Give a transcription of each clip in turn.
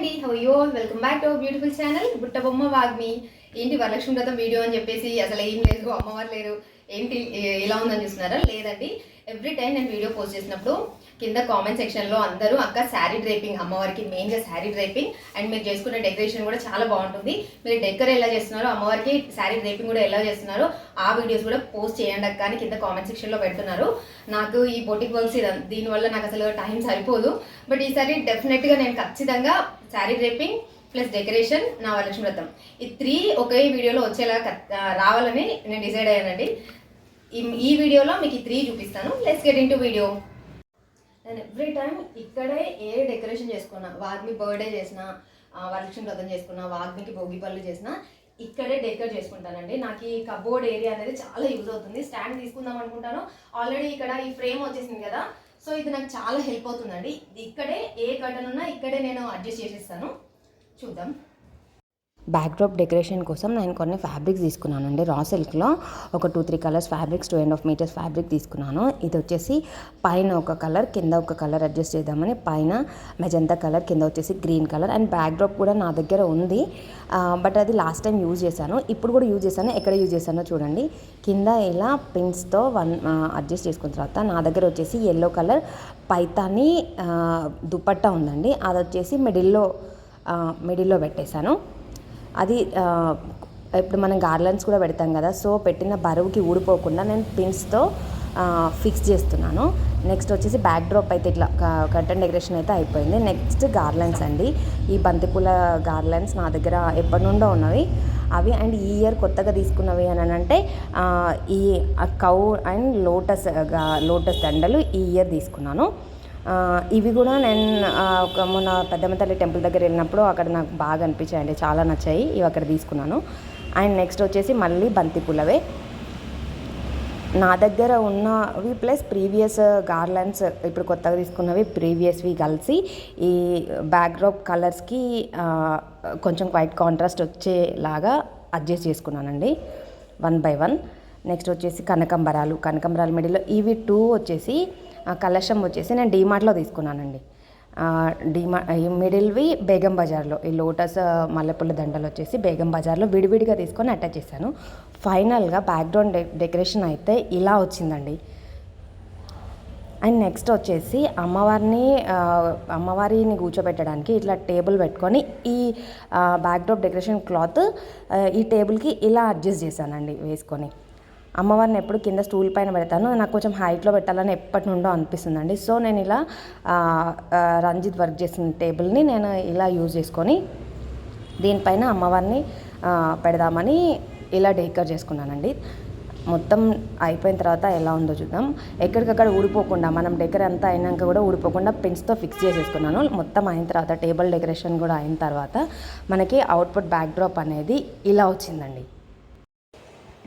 అండి. హోయో welcome back to beautiful channel Butta Bomma Vagmi ఏంటి వరలక్ష్మి వ్రతం వీడియో అని చెప్పేసి అసలు ఏం లేదు అమ్మవారు లేరు. ఏంటి ఎలా ఉందని చూస్తున్నారా? లేదండి. ఎవ్రీ టైం నేను వీడియో పోస్ట్ చేసినప్పుడు కింద కామెంట్ సెక్షన్లో అందరూ అక్క శారీ డ్రైపింగ్ అమ్మవారికి మెయిన్గా శారీ డ్రైపింగ్ అండ్ మీరు చేసుకున్న డెకరేషన్ కూడా చాలా బాగుంటుంది. మీరు డెకర్ ఎలా చేస్తున్నారో అమ్మవారికి శారీ డ్రైపింగ్ కూడా ఎలా చేస్తున్నారో ఆ వీడియోస్ కూడా పోస్ట్ చేయండి అక్క అని కింద కామెంట్ సెక్షన్లో పెడుతున్నారు. నాకు ఈ బొటిక్ వర్క్స్ దీనివల్ల నాకు అసలు టైం సరిపోదు. బట్ ఈసారి డెఫినెట్గా నేను ఖచ్చితంగా శారీ డ్రైపింగ్ ప్లస్ డెకరేషన్ నా వరలక్ష్మి వ్రతం. ఈ త్రీ ఒకే వీడియోలో వచ్చేలా రావాలని నేను డిసైడ్ అయ్యానండి. ఈ ఈ వీడియోలో మీకు ఈ త్రీ చూపిస్తాను. Let's get in to video నేను ఎవ్రీ టైం ఇక్కడే ఏ డెకరేషన్ చేసుకున్నా వాగ్మి బర్త్డే చేసిన వరలక్ష్మి వ్రతం చేసుకున్నా వాగ్మికి భోగి పళ్ళు చేసిన ఇక్కడే డెకర్ చేసుకుంటానండి. నాకు ఈ కబోర్డ్ ఏరియా అనేది చాలా యూజ్ అవుతుంది. స్టాండ్ తీసుకుందాం అనుకుంటాను. ఆల్రెడీ ఇక్కడ ఈ ఫ్రేమ్ వచ్చేసింది కదా. సో ఇది నాకు చాలా హెల్ప్ అవుతుందండి. ఇది ఇక్కడే ఏ కర్టన్ ఉన్నా ఇక్కడే నేను అడ్జస్ట్ చేసేస్తాను. చూద్దాం. బ్యాక్డ్రాప్ డెకరేషన్ కోసం నేను కొన్ని ఫ్యాబ్రిక్స్ తీసుకున్నానండి. రా సిల్క్లో ఒక two three colours fabrics two and half metres fabric తీసుకున్నాను. ఇది వచ్చేసి పైన ఒక కలర్ కింద ఒక కలర్ అడ్జస్ట్ చేద్దామని పైన మెజంతా కలర్ కింద వచ్చేసి గ్రీన్ కలర్ అండ్ బ్యాక్డ్రాప్ కూడా నా దగ్గర ఉంది. బట్ అది లాస్ట్ టైం యూజ్ చేశాను. ఇప్పుడు కూడా యూజ్ చేశాను. ఎక్కడ యూజ్ చేశానో చూడండి. కింద ఇలా పిన్స్తో వన్ అడ్జస్ట్ చేసుకున్న తర్వాత నా దగ్గర వచ్చేసి ఎల్లో కలర్ పైతాని దుపట్టా ఉందండి. అది వచ్చేసి మిడిల్లో మిడిల్లో పెట్టేశాను. అది ఇప్పుడు మనం గార్లెన్స్ కూడా పెడతాం కదా సో పెట్టిన బరువుకి ఊడిపోకుండా నేను పిన్స్తో ఫిక్స్ చేస్తున్నాను. నెక్స్ట్ వచ్చేసి బ్యాక్ డ్రాప్ అయితే ఇట్లా కర్టన్ డెకరేషన్ అయితే అయిపోయింది. నెక్స్ట్ గార్లెన్స్ అండి. ఈ బంతిపూల గార్లెన్స్ నా దగ్గర ఎప్పటి నుండో ఉన్నవి. అవి అండ్ ఈ ఇయర్ కొత్తగా తీసుకున్నవి అని అంటే ఈ కౌ అండ్ లోటస్ లోటస్ దండలు ఈ ఇయర్ తీసుకున్నాను. ఇవి కూడా నేను ఒక మొన్న పెద్దమ్మ తల్లి టెంపుల్ దగ్గర వెళ్ళినప్పుడు అక్కడ నాకు బాగా అనిపించాయండి చాలా నచ్చాయి ఇవి అక్కడ తీసుకున్నాను. అండ్ నెక్స్ట్ వచ్చేసి మళ్ళీ బంతి పూలవే నా దగ్గర ఉన్నవి ప్లస్ ప్రీవియస్ గార్లెన్స్ ఇప్పుడు కొత్తగా తీసుకున్నవి ప్రీవియస్వి కలిసి ఈ బ్యాక్డ్రాప్ కలర్స్కి కొంచెం వైట్ కాంట్రాస్ట్ వచ్చేలాగా అడ్జస్ట్ చేసుకున్నానండి వన్ బై వన్. నెక్స్ట్ వచ్చేసి కనకంబరాలు కనకంబరాల మిడిలో ఇవి టూ వచ్చేసి కలశం వచ్చేసి నేను డీమార్ట్లో తీసుకున్నానండి. ఆ, ఈ మిడిల్వి బేగం బజార్లో ఈ లోటస్ మల్లెపూల దండలు వచ్చేసి బేగం బజార్లో విడివిడిగా తీసుకొని అటాచ్ చేశాను. ఫైనల్గా బ్యాక్గ్రౌండ్ డె డెకరేషన్ అయితే ఇలా వచ్చిందండి. అండ్ నెక్స్ట్ వచ్చేసి అమ్మవారిని అమ్మవారిని కూర్చోబెట్టడానికి ఇట్లా టేబుల్ పెట్టుకొని ఈ బ్యాక్డ్రాప్ డెకరేషన్ క్లాత్ ఈ టేబుల్కి ఇలా అడ్జస్ట్ చేశానండి వేసుకొని. అమ్మవారిని ఎప్పుడు కింద స్టూల్ పైన పెడతాను. నాకు కొంచెం హైట్లో పెట్టాలని ఎప్పటి నుండో అనిపిస్తుందండి. సో నేను ఇలా రంజిత్ వర్క్ చేసిన టేబుల్ని నేను ఇలా యూజ్ చేసుకొని దీనిపైన అమ్మవారిని పెడదామని ఇలా డెకర్ చేసుకున్నానండి. మొత్తం అయిపోయిన తర్వాత ఎలా ఉందో చూద్దాం. ఎక్కడికక్కడ ఊడిపోకుండా మనం డెకర్ అంతా అయినాక కూడా ఊడిపోకుండా పెన్స్తో ఫిక్స్ చేసేసుకున్నాను. మొత్తం అయిన తర్వాత టేబుల్ డెకరేషన్ కూడా అయిన తర్వాత మనకి అవుట్పుట్ బ్యాక్ డ్రాప్ అనేది ఇలా వచ్చిందండి.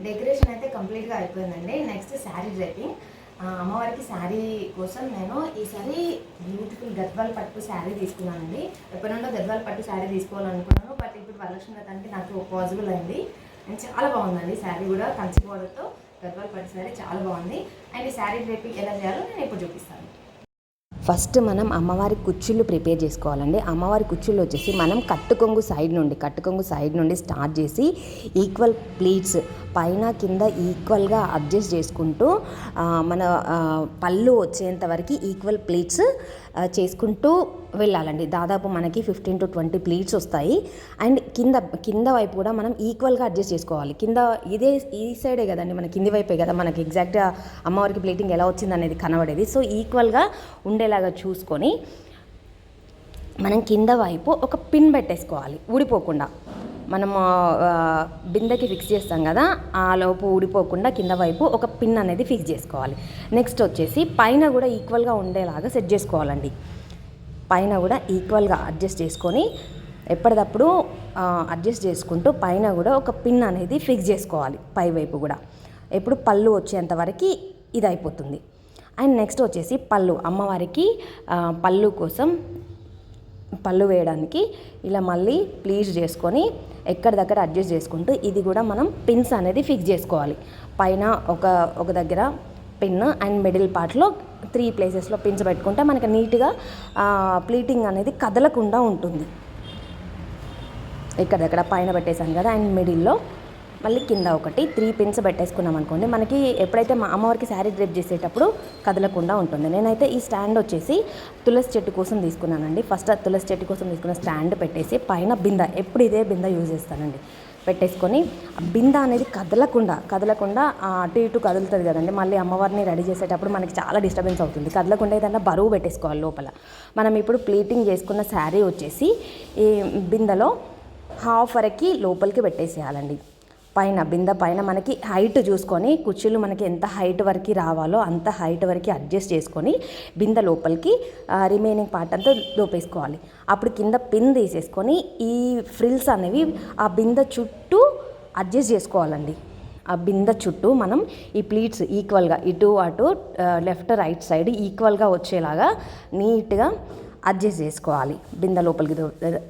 డెకరేషన్ అయితే కంప్లీట్గా అయిపోయిందండి. నెక్స్ట్ శారీ డ్రైపింగ్ అమ్మవారికి శారీ కోసం నేను ఈసారి బ్యూటిఫుల్ గద్వాల్ పట్టు శారీ తీసుకున్నానండి. ఎప్పటి నుండో గద్వాల పట్టు శారీ తీసుకోవాలనుకున్నాను బట్ ఇప్పుడు వరలక్ష్మి వ్రతానికి నాకు పాసిబుల్ అయింది. అండ్ చాలా బాగుందండి శారీ కూడా కంచి బోర్డర్తో గద్వాల పట్టు శారీ చాలా బాగుంది. అండ్ ఈ శారీ డ్రైపింగ్ ఎలా చేయాలో నేను ఇప్పుడు చూపిస్తాను. ఫస్ట్ మనం అమ్మవారి కుచ్చుళ్ళు ప్రిపేర్ చేసుకోవాలండి. అమ్మవారి కుచ్చుళ్ళు వచ్చేసి మనం కట్టుకొంగు సైడ్ నుండి కట్టుకొంగు సైడ్ నుండి స్టార్ట్ చేసి ఈక్వల్ ప్లీట్స్ పైన కింద ఈక్వల్గా అడ్జస్ట్ చేసుకుంటూ మన పళ్ళు వచ్చేంత వరకు ఈక్వల్ ప్లీట్స్ చేసుకుంటూ వెళ్ళాలండి. దాదాపు మనకి ఫిఫ్టీన్ టు ట్వంటీ ప్లీట్స్ వస్తాయి. అండ్ కింద కింద వైపు కూడా మనం ఈక్వల్గా అడ్జస్ట్ చేసుకోవాలి. కింద ఇదే ఈ సైడే కదండి మన కింది వైపే కదా మనకి ఎగ్జాక్ట్గా అమ్మవారికి ప్లేటింగ్ ఎలా వచ్చింది అనేది కనబడేది. సో ఈక్వల్గా ఉండేలాగా చూసుకొని మనం కింద వైపు ఒక పిన్ పెట్టేసుకోవాలి. ఊడిపోకుండా. మనము బిందెకి ఫిక్స్ చేస్తాం కదా ఆ లోపు ఊడిపోకుండా కింద వైపు ఒక పిన్ అనేది ఫిక్స్ చేసుకోవాలి. నెక్స్ట్ వచ్చేసి పైన కూడా ఈక్వల్గా ఉండేలాగా సెట్ చేసుకోవాలండి. పైన కూడా ఈక్వల్గా అడ్జస్ట్ చేసుకొని ఎప్పటికప్పుడు అడ్జస్ట్ చేసుకుంటూ పైన కూడా ఒక పిన్ అనేది ఫిక్స్ చేసుకోవాలి పై వైపు కూడా. ఎప్పుడు పళ్ళు వచ్చేంత వరకు ఇది అయిపోతుంది అండ్ నెక్స్ట్ వచ్చేసి పళ్ళు. అమ్మవారికి పళ్ళు కోసం పళ్ళు వేయడానికి ఇలా మళ్ళీ ప్లీజ్ చేసుకొని ఎక్కడిదక్కడ అడ్జస్ట్ చేసుకుంటూ ఇది కూడా మనం పిన్స్ అనేది ఫిక్స్ చేసుకోవాలి. పైన ఒక ఒక దగ్గర పిన్ అండ్ మిడిల్ పార్ట్లో త్రీ ప్లేసెస్లో పిన్స్ పెట్టుకుంటే మనకి నీట్గా ప్లీటింగ్ అనేది కదలకుండా ఉంటుంది. ఇక్కడెక్కడ పైన పెట్టేశాను కదా అండ్ మిడిల్లో మళ్ళీ కింద ఒకటి త్రీ పిన్స్ పెట్టేసుకున్నాం అనుకోండి మనకి ఎప్పుడైతే మా అమ్మవారికి శారీ డ్రెప్ చేసేటప్పుడు కదలకుండా ఉంటుంది. నేనైతే ఈ స్టాండ్ వచ్చేసి తులసి చెట్టు కోసం తీసుకున్నానండి. ఫస్ట్ తులసి చెట్టు కోసం తీసుకున్న స్టాండ్ పెట్టేసి పైన బింద ఎప్పుడు ఇదే బింద యూజ్ చేస్తానండి. పెట్టేసుకొని బిందె బింద అనేది కదలకుండా కదలకుండా అటు ఇటు కదులుతుంది కదండి. మళ్ళీ అమ్మవారిని రెడీ చేసేటప్పుడు మనకి చాలా డిస్టర్బెన్స్ అవుతుంది. కదలకుండా ఏదన్నా బరువు పెట్టేసుకోవాలి లోపల. మనం ఇప్పుడు ప్లీటింగ్ చేసుకున్న శారీ వచ్చేసి ఈ బిందెలో హాఫ్ వరకు లోపలికి పెట్టేసేయాలండి. పైన బింద పైన మనకి హైట్ చూసుకొని కుర్చీలు మనకి ఎంత హైట్ వరకు రావాలో అంత హైట్ వరకు అడ్జస్ట్ చేసుకొని బింద లోపలికి రిమైనింగ్ పార్ట్ అంతా లోపేసుకోవాలి అప్పుడు కింద పిన్ తీసేసుకొని ఈ ఫ్రిల్స్ అనేవి ఆ బింద చుట్టూ అడ్జస్ట్ చేసుకోవాలండి. ఆ బింద చుట్టూ మనం ఈ ప్లీట్స్ ఈక్వల్గా ఇటు అటు లెఫ్ట్ రైట్ సైడ్ ఈక్వల్గా వచ్చేలాగా నీట్గా అడ్జస్ట్ చేసుకోవాలి. బిందె లోపలికి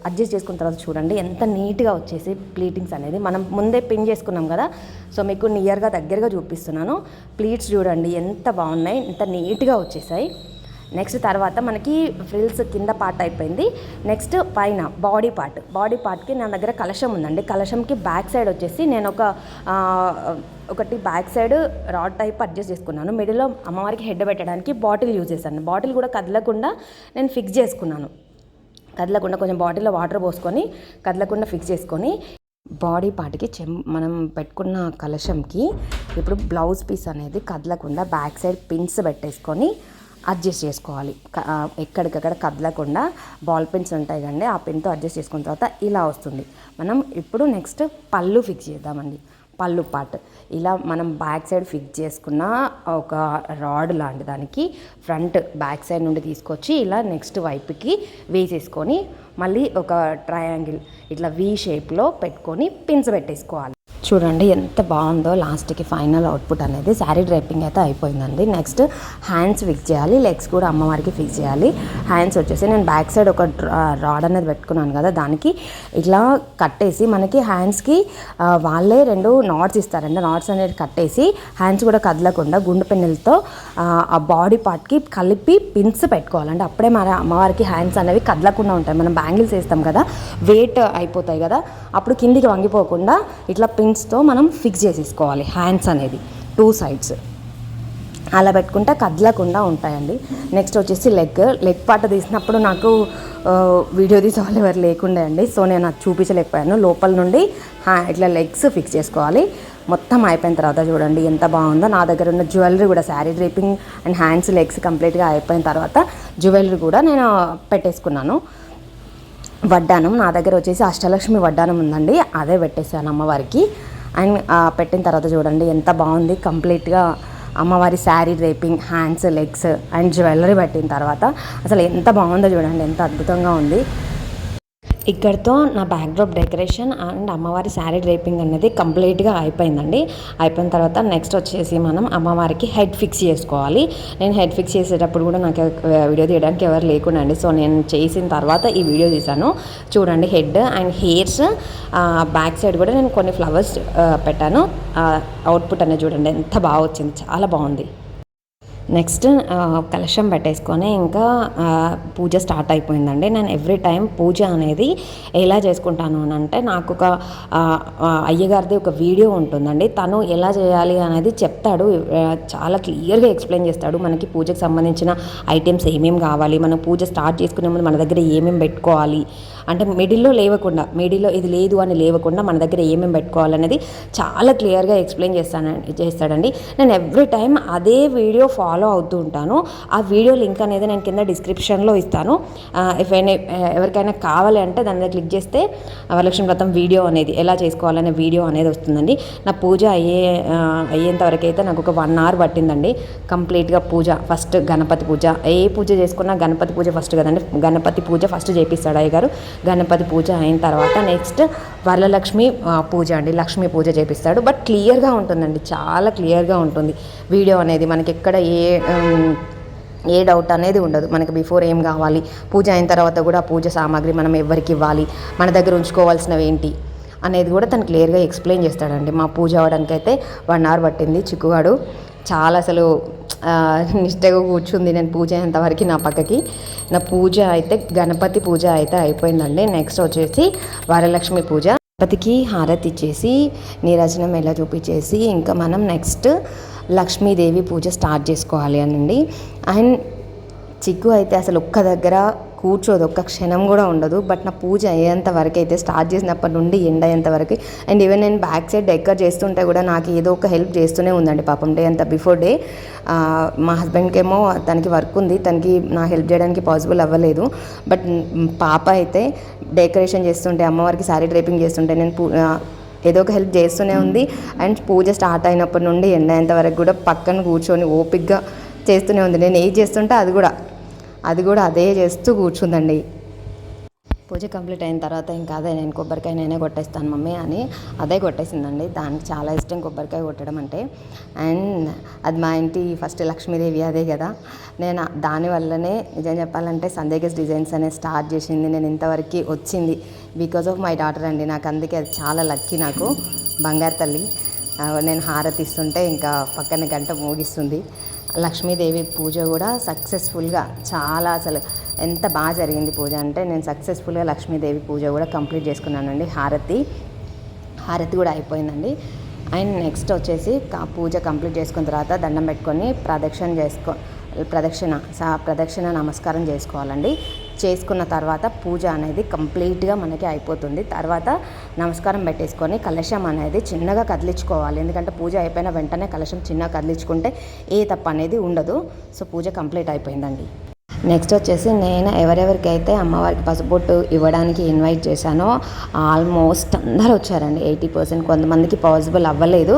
అడ్జస్ట్ చేసుకున్న తర్వాత చూడండి ఎంత నీట్గా వచ్చేసి ప్లీటింగ్స్ అనేది మనం ముందే పిన్ చేసుకున్నాం కదా? సో మీకు నియర్గా దగ్గరగా చూపిస్తున్నాను. ప్లీట్స్ చూడండి ఎంత బాగున్నాయి ఎంత నీట్గా వచ్చేసాయి. నెక్స్ట్ తర్వాత మనకి ఫ్రిల్స్ కింద పార్ట్ అయిపోయింది. నెక్స్ట్ పైన బాడీ పార్ట్ బాడీ పార్ట్కి నా దగ్గర కలశం ఉందండి. కలశంకి బ్యాక్ సైడ్ వచ్చేసి నేను ఒక ఒకటి back side rod type adjust చేసుకున్నాను. మిడిల్లో అమ్మవారికి హెడ్ పెట్టడానికి బాటిల్ యూజ్ చేశాను. బాటిల్ కూడా కదలకుండా నేను ఫిక్స్ చేసుకున్నాను. కదలకుండా కొంచెం బాటిల్లో వాటర్ పోసుకొని కదలకుండా ఫిక్స్ చేసుకొని బాడీ పార్ట్కి చెం మనం పెట్టుకున్న కలశంకి ఇప్పుడు బ్లౌజ్ పీస్ అనేది కదలకుండా బ్యాక్ సైడ్ పిన్స్ పెట్టేసుకొని అడ్జస్ట్ చేసుకోవాలి. ఎక్కడికక్కడ కదలకుండా బాల్ పిన్స్ ఉంటాయి కండి ఆ పిన్తో అడ్జస్ట్ చేసుకున్న తర్వాత ఇలా వస్తుంది. మనం ఇప్పుడు నెక్స్ట్ పళ్ళు ఫిక్స్ చేద్దామండి. పళ్ళు పార్ట్ ఇలా మనం బ్యాక్ సైడ్ ఫిక్స్ చేసుకున్న ఒక రాడ్ లాంటి దానికి ఫ్రంట్ బ్యాక్ సైడ్ నుండి తీసుకొచ్చి ఇలా నెక్స్ట్ వైపుకి వేసేసుకొని మళ్ళీ ఒక ట్రయాంగిల్ ఇట్లా వి షేప్లో పెట్టుకొని పిన్స్ పెట్టేసుకోవాలి. చూడండి ఎంత బాగుందో లాస్ట్కి ఫైనల్ అవుట్పుట్ అనేది. శారీ డ్రైపింగ్ అయితే అయిపోయిందండి. నెక్స్ట్ హ్యాండ్స్ ఫిక్స్ చేయాలి లెగ్స్ కూడా అమ్మవారికి ఫిక్స్ చేయాలి. హ్యాండ్స్ వచ్చేసి నేను బ్యాక్ సైడ్ ఒక రాడ్ అనేది పెట్టుకున్నాను కదా దానికి ఇట్లా కట్టేసి మనకి హ్యాండ్స్కి వాళ్ళే రెండు నాట్స్ ఇస్తారండి. నాట్స్ అనేది కట్టేసి హ్యాండ్స్ కూడా కదలకుండా గుండు పెన్నెలతో ఆ బాడీ పార్ట్కి కలిపి పిన్స్ పెట్టుకోవాలండి. అప్పుడే మన అమ్మవారికి హ్యాండ్స్ అనేవి కదలకుండా ఉంటాయి. మనం బ్యాంగిల్స్ వేస్తాం కదా వెయిట్ అయిపోతాయి కదా అప్పుడు కిందికి వంగిపోకుండా ఇట్లా పిన్స్తో మనం ఫిక్స్ చేసేసుకోవాలి. హ్యాండ్స్ అనేది. టూ సైడ్స్ అలా పెట్టుకుంటే కదలకుండా ఉంటాయండి. నెక్స్ట్ వచ్చేసి లెగ్ లెగ్ పాట తీసినప్పుడు నాకు వీడియో తీసేవాళ్ళు ఎవరు లేకుండే అండి. సో నేను అది చూపించలేకపోయాను. లోపల నుండి ఇట్లా లెగ్స్ ఫిక్స్ చేసుకోవాలి. మొత్తం అయిపోయిన తర్వాత చూడండి ఎంత బాగుందో. నా దగ్గర ఉన్న జ్యువెలరీ కూడా sari draping and hands legs కంప్లీట్గా అయిపోయిన తర్వాత జ్యువెలరీ కూడా నేను పెట్టేసుకున్నాను. వడ్డానం. నా దగ్గర వచ్చేసి అష్టలక్ష్మి వడ్డానం ఉందండి. అదే పెట్టేశాను అమ్మవారికి. అండ్ పెట్టిన తర్వాత చూడండి ఎంత బాగుంది. కంప్లీట్గా అమ్మవారి sari draping hands legs and jewellery పెట్టిన తర్వాత అసలు ఎంత బాగుందో చూడండి ఎంత అద్భుతంగా ఉంది. ఇక్కడితో నా బ్యాక్డ్రాప్ డెకరేషన్ అండ్ అమ్మవారి శారీ డ్రేపింగ్ అనేది కంప్లీట్గా అయిపోయిందండి. అయిపోయిన తర్వాత నెక్స్ట్ వచ్చేసి మనం అమ్మవారికి హెడ్ ఫిక్స్ చేసుకోవాలి. నేను హెడ్ ఫిక్స్ చేసేటప్పుడు కూడా నాకు వీడియో తీయడానికి ఎవరు లేకుండా అండి సో నేను చేసిన తర్వాత ఈ వీడియో తీశాను. చూడండి head and hairs back side కూడా నేను కొన్ని ఫ్లవర్స్ పెట్టాను. అవుట్పుట్ అనేది చూడండి ఎంత బాగా వచ్చింది. చాలా బాగుంది. నెక్స్ట్ కలశం పెట్టేసుకొని ఇంకా పూజ స్టార్ట్ అయిపోయిందండి. నేను ఎవ్రీ టైం పూజ అనేది ఎలా చేసుకుంటాను అని అంటే నాకు ఒక అయ్యగారిది ఒక వీడియో ఉంటుందండి. తను ఎలా చేయాలి అనేది చెప్తాడు. చాలా క్లియర్గా ఎక్స్ప్లెయిన్ చేస్తాడు. మనకి పూజకు సంబంధించిన ఐటమ్స్ ఏమేమి కావాలి? మనం పూజ స్టార్ట్ చేసుకునే ముందు మన దగ్గర ఏమేమి పెట్టుకోవాలి? అంటే మిడిల్లో లేవకుండా మిడిల్లో ఇది లేదు అని లేవకుండా మన దగ్గర ఏమేమి పెట్టుకోవాలనేది చాలా క్లియర్గా ఎక్స్ప్లెయిన్ చేస్తానండి చేస్తాడండి. నేను ఎవ్రీ టైం అదే వీడియో ఫాలో అవుతూ ఉంటాను. ఆ వీడియో లింక్ అనేది నేను కింద డిస్క్రిప్షన్లో ఇస్తాను. ఇఫ్ ఎవరికైనా కావాలి అంటే దాని మీద క్లిక్ చేస్తే వరలక్ష్మి వ్రతం వీడియో అనేది ఎలా చేసుకోవాలనే వీడియో అనేది వస్తుందండి. నా పూజ అయ్యే అయ్యేంత వరకు అయితే నాకు ఒక వన్ అవర్ పట్టిందండి. కంప్లీట్గా పూజ ఫస్ట్ గణపతి పూజ. ఏ పూజ చేసుకున్నా గణపతి పూజ ఫస్ట్ కదండి. గణపతి పూజ ఫస్ట్ చేపిస్తాడు అయ్య గారు గణపతి పూజ అయిన తర్వాత నెక్స్ట్ వరలక్ష్మి పూజ అండి. లక్ష్మీ పూజ చేపిస్తాడు. బట్ క్లియర్గా ఉంటుందండి. చాలా క్లియర్గా ఉంటుంది. వీడియో అనేది మనకి ఎక్కడ ఏ ఏ డౌట్ అనేది ఉండదు. మనకి బిఫోర్ ఏం కావాలి? పూజ అయిన తర్వాత కూడా పూజ సామాగ్రి మనం ఎవరికి ఇవ్వాలి? మన దగ్గర ఉంచుకోవాల్సినవి ఏంటి? అనేది కూడా తను క్లియర్గా ఎక్స్ప్లెయిన్ చేస్తాడండి. మా పూజ అవ్వడానికి అయితే వన్ అవర్ పట్టింది. చిక్కుగాడు చాలా అసలు నిష్టగా కూర్చుంది నేను పూజ అయ్యేంతవరకు నా పక్కకి. నా పూజ అయితే గణపతి పూజ అయితే అయిపోయిందండి. నెక్స్ట్ వచ్చేసి వరలక్ష్మి పూజ. గణపతికి హారతి ఇచ్చేసి నీరాజనం ఎలా చూపించేసి ఇంకా మనం నెక్స్ట్ లక్ష్మీదేవి పూజ స్టార్ట్ చేసుకోవాలి అనండి. అండ్ చిక్కు అయితే అసలు ఒక్క దగ్గర కూర్చోదు. ఒక్క క్షణం కూడా ఉండదు. బట్ నా పూజ అయ్యేంత వరకు అయితే స్టార్ట్ చేసినప్పటి నుండి ఎండ్ అయ్యేంత వరకు అండ్ ఈవెన్ నేను బ్యాక్ సైడ్ డెక్కర్ చేస్తుంటే కూడా నాకు ఏదో ఒక హెల్ప్ చేస్తూనే ఉందండి పాపం. డే అంత బిఫోర్ డే మా హస్బెండ్కి ఏమో తనకి వర్క్ ఉంది. తనకి నా హెల్ప్ చేయడానికి పాసిబుల్ అవ్వలేదు. బట్ పాప అయితే డెకరేషన్ చేస్తుంటే అమ్మవారికి శారీ డ్రైపింగ్ చేస్తుంటే నేను పూ ఏదో ఒక హెల్ప్ చేస్తూనే ఉంది. అండ్ పూజ స్టార్ట్ అయినప్పటి నుండి ఎండ్ అయ్యేంత వరకు కూడా పక్కన కూర్చొని ఓపిక్గా చేస్తూనే ఉంది. నేను ఏది చేస్తుంటే అది కూడా. అది కూడా అదే చేస్తూ కూర్చుందండి. పూజ కంప్లీట్ అయిన తర్వాత ఇంకా అదే నేను కొబ్బరికాయ నేనే కొట్టేస్తాను మమ్మీ అని అదే కొట్టేసిందండి. దానికి చాలా ఇష్టం కొబ్బరికాయ కొట్టడం అంటే. అండ్ అది మా ఇంటి ఫస్ట్ లక్ష్మీదేవి అదే కదా. నేను దానివల్లనే నిజం చెప్పాలంటే సందేగస్ డిజైన్స్ అనేది స్టార్ట్ చేసింది. నేను ఇంతవరకు వచ్చింది. బికాజ్ ఆఫ్ మై డాటర్ అండి. నాకు అందుకే అది చాలా లక్కీ నాకు. బంగారు తల్లి. నేను హారతి ఇస్తుంటే ఇంకా పక్కన గంట మోగిస్తుంది. లక్ష్మీదేవి పూజ కూడా సక్సెస్ఫుల్గా చాలా అసలు ఎంత బాగా జరిగింది పూజ అంటే నేను సక్సెస్ఫుల్గా లక్ష్మీదేవి పూజ కూడా కంప్లీట్ చేసుకున్నానండి. హారతి. హారతి కూడా అయిపోయిందండి. అండ్ నెక్స్ట్ వచ్చేసి పూజ కంప్లీట్ చేసుకున్న తర్వాత దండం పెట్టుకొని ప్రదక్షిణ చేసుకో ప్రదక్షిణ సా- ప్రదక్షిణ నమస్కారం చేసుకోవాలండి. చేసుకున్న తర్వాత పూజ అనేది కంప్లీట్గా మనకి అయిపోతుంది. తర్వాత నమస్కారం పెట్టేసుకొని కలశం అనేది చిన్నగా కదిలించుకోవాలి. ఎందుకంటే పూజ అయిపోయిన వెంటనే కలశం చిన్నగా కదిలించుకుంటే ఏ తప్పు అనేది ఉండదు. సో పూజ కంప్లీట్ అయిపోయిందండి. నెక్స్ట్ వచ్చేసి నేను ఎవరెవరికైతే అమ్మవారికి పసుపొట్టు ఇవ్వడానికి ఇన్వైట్ చేశానో ఆల్మోస్ట్ అందరూ వచ్చారండి. ఎయిటీ పర్సెంట్ కొంతమందికి పాసిబుల్ అవ్వలేదు.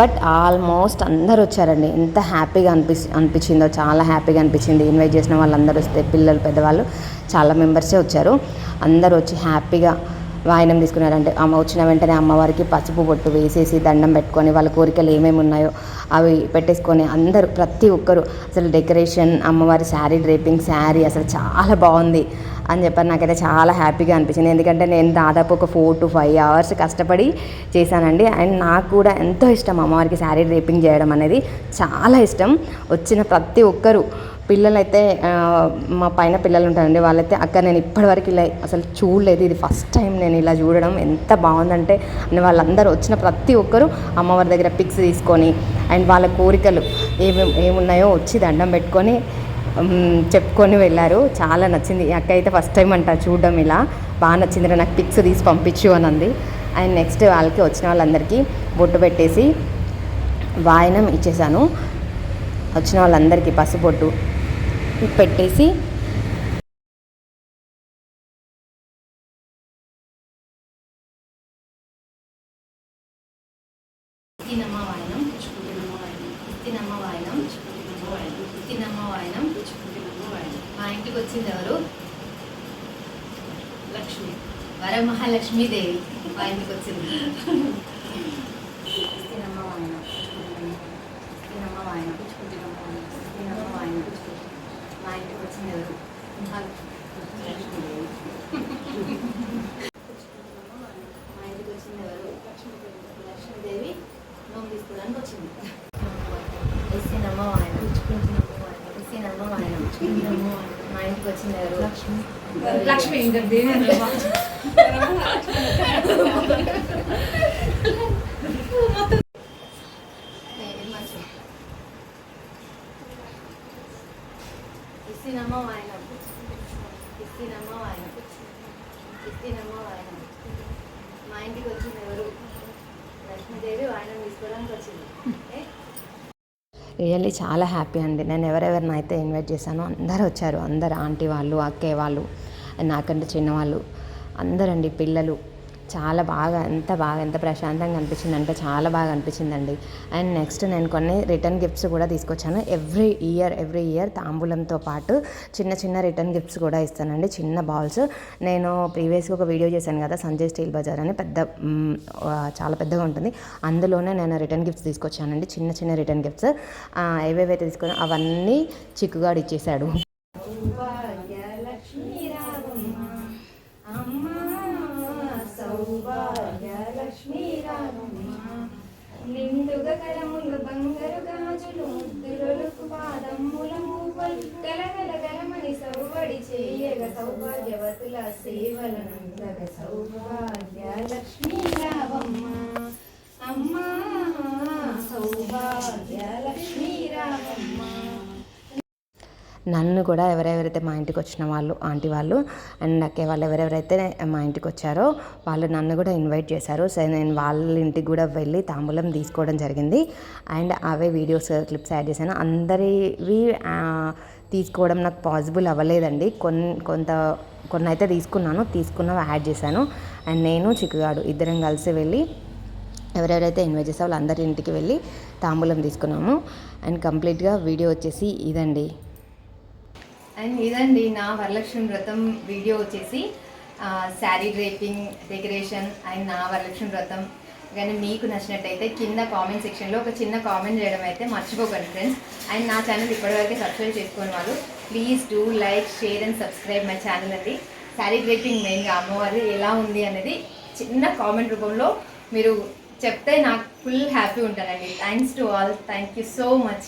బట్ ఆల్మోస్ట్ అందరూ వచ్చారండి. ఎంత హ్యాపీగా అనిపి అనిపించిందో చాలా హ్యాపీగా అనిపించింది. ఇన్వైట్ చేసిన వాళ్ళందరూ వస్తే పిల్లలు పెద్దవాళ్ళు చాలా మెంబర్సే వచ్చారు. అందరూ వచ్చి హ్యాపీగా వాయినం తీసుకున్నారంటే అమ్మ వచ్చిన వెంటనే అమ్మవారికి పసుపు బొట్టు వేసేసి దండం పెట్టుకొని వాళ్ళ కోరికలు ఏమేమి ఉన్నాయో అవి పెట్టేసుకొని అందరూ ప్రతి ఒక్కరు అసలు డెకరేషన్ అమ్మవారి శారీ డ్రేపింగ్ శారీ అసలు చాలా బాగుంది అని చెప్పారు. నాకైతే చాలా హ్యాపీగా అనిపించింది. ఎందుకంటే నేను దాదాపు ఒక ఫోర్ టు ఫైవ్ అవర్స్ కష్టపడి చేశానండి. అండ్ నాకు కూడా ఎంతో ఇష్టం అమ్మవారికి శారీ డ్రేపింగ్ చేయడం అనేది. చాలా ఇష్టం. వచ్చిన ప్రతి ఒక్కరు పిల్లలైతే మా పైన పిల్లలు ఉంటారండి వాళ్ళైతే అక్క నేను ఇప్పటివరకు ఇలా అసలు చూడలేదు. ఇది ఫస్ట్ టైం నేను ఇలా చూడడం. ఎంత బాగుందంటే అని వాళ్ళందరూ వచ్చిన ప్రతి ఒక్కరు అమ్మవారి దగ్గర పిక్స్ తీసుకొని అండ్ వాళ్ళ కోరికలు ఏమేమి ఏమున్నాయో వచ్చి దండం పెట్టుకొని చెప్పుకొని వెళ్ళారు. చాలా నచ్చింది. అక్క అయితే ఫస్ట్ టైం అంట చూడడం ఇలా. బాగా నచ్చిందిరా నాకు పిక్స్ తీసి పంపించు అని అంది. అండ్ నెక్స్ట్ వాళ్ళకి వచ్చిన వాళ్ళందరికీ బొట్టు పెట్టేసి వాయనం ఇచ్చేసాను వచ్చిన వాళ్ళందరికీ పసుపొట్టు పెట్టేసి ఇస్తినమ్మ వాయనం ఇస్తినమ్మ వాయనం ఇస్తినమ్మ వాయనం మా ఇంటికి వచ్చింది ఎవరు? లక్ష్మి. వరమహాలక్ష్మీదేవి మా ఇంటికి వచ్చింది. ఇస్తినమ్మ వాయనం ఇస్తినమ్మ వాయనం మా ఇంటికి వచ్చింది ఎవరు మా ఇంటికి వచ్చింది ఎవరు లక్ష్మీదేవి నోము తీసుకోవడానికి వచ్చింది ఇస్తినమ్మ వాయనం ఇస్తినమ్మ వాయనం మా ఇంటికి వచ్చింది ఎవరు లక్ష్మి. లక్ష్మి. ఇంకా దేని ఇస్తినమ్మ వాయనం ఇస్తినమ్మ వాయనం ఇస్తినమ్మ వాయనం మా ఇంటికి వచ్చింది ఎవరు లక్ష్మీదేవి వాయనం తీసుకోవడానికి వచ్చింది ఏ? రియల్లీ చాలా హ్యాపీ అండి నేను ఎవరెవరిని అయితే ఇన్వైట్ చేశానో అందరూ వచ్చారు అందరు ఆంటీ వాళ్ళు అక్కయ్య వాళ్ళు నాకంటే చిన్నవాళ్ళు అందరండి పిల్లలు చాలా బాగా ఎంత బాగా ఎంత ప్రశాంతంగా అనిపించింది అంటే చాలా బాగా అనిపించిందండి. అండ్ నెక్స్ట్ నేను కొన్ని రిటర్న్ గిఫ్ట్స్ కూడా తీసుకొచ్చాను. ఎవ్రీ ఇయర్ ఎవ్రీ ఇయర్ తాంబూలంతో పాటు చిన్న చిన్న రిటర్న్ గిఫ్ట్స్ కూడా ఇస్తానండి. చిన్న బాల్స్. నేను ప్రీవియస్గా ఒక వీడియో చేశాను కదా సంజయ్ స్టీల్ బజార్ అని పెద్ద చాలా పెద్దగా ఉంటుంది. అందులోనే నేను రిటర్న్ గిఫ్ట్స్ తీసుకొచ్చానండి చిన్న చిన్న రిటర్న్ గిఫ్ట్స్. ఏవేవైతే తీసుకున్నా అవన్నీ చిక్కుగాడు ఇచ్చేసాడు. కరకరములు బంగారు గాజులు ముద్దులకు పాదముల మూపలు గలగల గలమని సౌబడి చేయగ సౌభాగ్యవతుల సేవలనందగ సౌభాగ్య నన్ను కూడా ఎవరెవరైతే మా ఇంటికి వచ్చిన వాళ్ళు ఆంటీ వాళ్ళు అండ్ అక్కే వాళ్ళు ఎవరెవరైతే మా ఇంటికి వచ్చారో వాళ్ళు నన్ను కూడా ఇన్వైట్ చేశారు. సో నేను వాళ్ళ ఇంటికి కూడా వెళ్ళి తాంబూలం తీసుకోవడం జరిగింది. అండ్ అవే వీడియోస్ క్లిప్స్ యాడ్ చేశాను. అందరివి తీసుకోవడం నాకు పాసిబుల్ అవ్వలేదండి. కొన్ని కొంత కొన్ని అయితే తీసుకున్నాను తీసుకున్నవి యాడ్ చేశాను. అండ్ నేను చిక్కుగాడు ఇద్దరం కలిసి వెళ్ళి ఎవరెవరైతే ఇన్వైట్ చేసే వాళ్ళందరి ఇంటికి వెళ్ళి తాంబూలం తీసుకున్నాము. అండ్ కంప్లీట్గా వీడియో వచ్చేసి ఇదండి. అండ్ ఇదండి నా వరలక్ష్మి వ్రతం వీడియో వచ్చేసి శారీ డ్రేపింగ్ డెకరేషన్ అండ్ నా వరలక్ష్మి వ్రతం. కానీ మీకు నచ్చినట్టయితే కింద కామెంట్ సెక్షన్లో ఒక చిన్న కామెంట్ చేయడం అయితే మర్చిపోకండి ఫ్రెండ్స్. అండ్ నా ఛానల్ ఇప్పటివరకు సబ్స్క్రైబ్ చేసుకుని వాళ్ళు please do like share and subscribe my channel అండి. శారీ డ్రేపింగ్ మెయిన్గా అమ్మవారి ఎలా ఉంది అనేది చిన్న కామెంట్ రూపంలో మీరు చెప్తే నాకు ఫుల్ హ్యాపీ ఉంటానండి. Thanks to all thank you so much